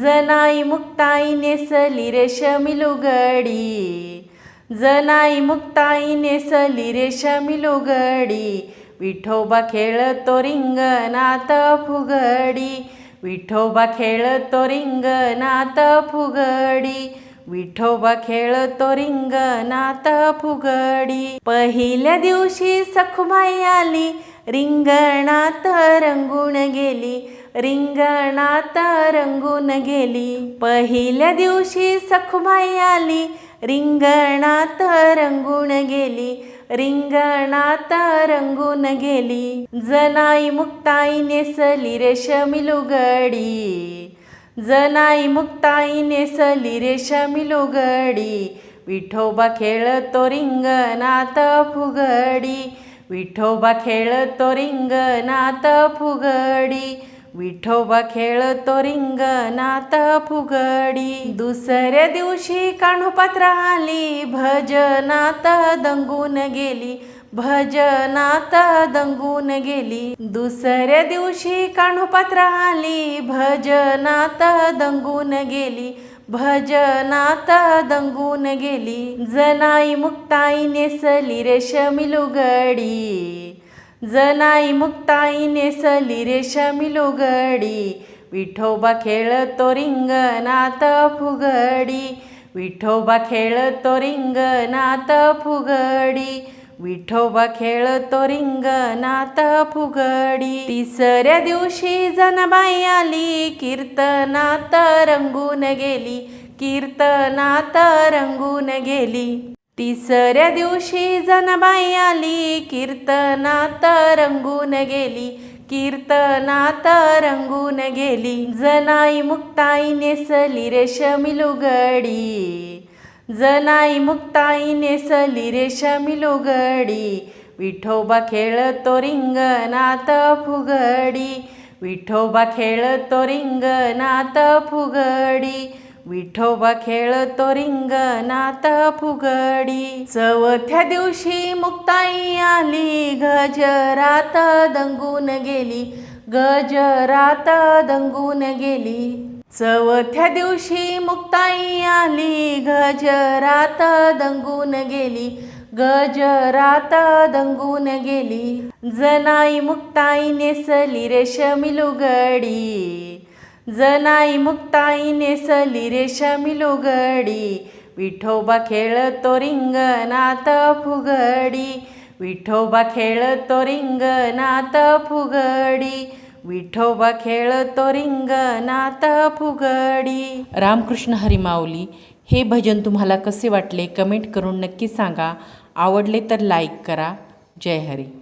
जनाई मुक्ताई नेसली रेशमी लुगडी. जनाई मुक्ताई नेसली रेशमी लुगडी. विठोबा खेळतो रिंगणात फुगडी. विठोबा खेळतो रिंगणात फुगडी. विठोबा खेळतो रिंगणात फुगडी. पहिल्या दिवशी सखुमाई आली रिंगणात रंगून गेली. रिंगणात रंगून गेली. पहिल्या दिवशी सखुमाई आली. रिंगणात रंगून गेली. रिंगणात रंगून गेली. जनाई मुक्ताई नेसली रेशमी लुगडी. जनाई मुक्ताई नेसली रेशमी लुगडी. विठोबा खेळतो रिंगणात फुगडी. विठोबा खेळतो रिंगणात फुगडी. विठोबा खेळतो रिंगणात फुगडी. दुसऱ्या दिवशी काणूपात्र आली भजनात दंगून गेली. भजनात दंगून गेली. दुसऱ्या दिवशी काणूपात्र आली भजनात दंगून गेली. भजनात दंगून गेली. जनाई मुक्ताई नेसली रेशमी लुगडी. जनाई मुक्ताई नेसली रेशमी लुगडी. विठोबा खेळतो रिंगणात फुगडी. विठोबा खेळतो रिंगणात फुगडी. विठोबा खेळतो रिंगणात फुगडी. तिसऱ्या दिवशी जनाबाई आली कीर्तनात रंगून गेली कीर्तनात रंगून गेली. तिसऱ्या दिवशी जनाबाई आली. कीर्तनात रंगून गेली. कीर्तनात रंगून गेली. जनाई मुक्ताई नेसली रेशमी लुगडी. जनाई मुक्ताई नेसली रेशमी लुगडी. विठोबा खेळतो रिंगणात फुगडी. विठोबा खेळतो रिंगणात फुगडी. विठोबा खेळतो रिंगणात फुगडी. चौथ्या दिवशी मुक्ताई आली गजरात दंगून गेली. गजरात दंगून गेली. चौथ्या दिवशी मुक्ताई आली गजरात दंगून गेली. गजरात दंगून गेली. जनाई मुक्ताई नेसली रेशमी लुगडी. जनाई मुक्ताई नेसली रेशमी लुगडी. विठोबा खेळतो रिंगणात फुगडी. विठोबा खेळतो रिंगणात फुगडी. विठोबा खेळतो रिंगणात फुगडी. रामकृष्ण हरिमाऊली हे भजन तुम्हाला कसे वाटले कमेंट करून नक्की सांगा. आवडले तर लाईक करा. जय हरी.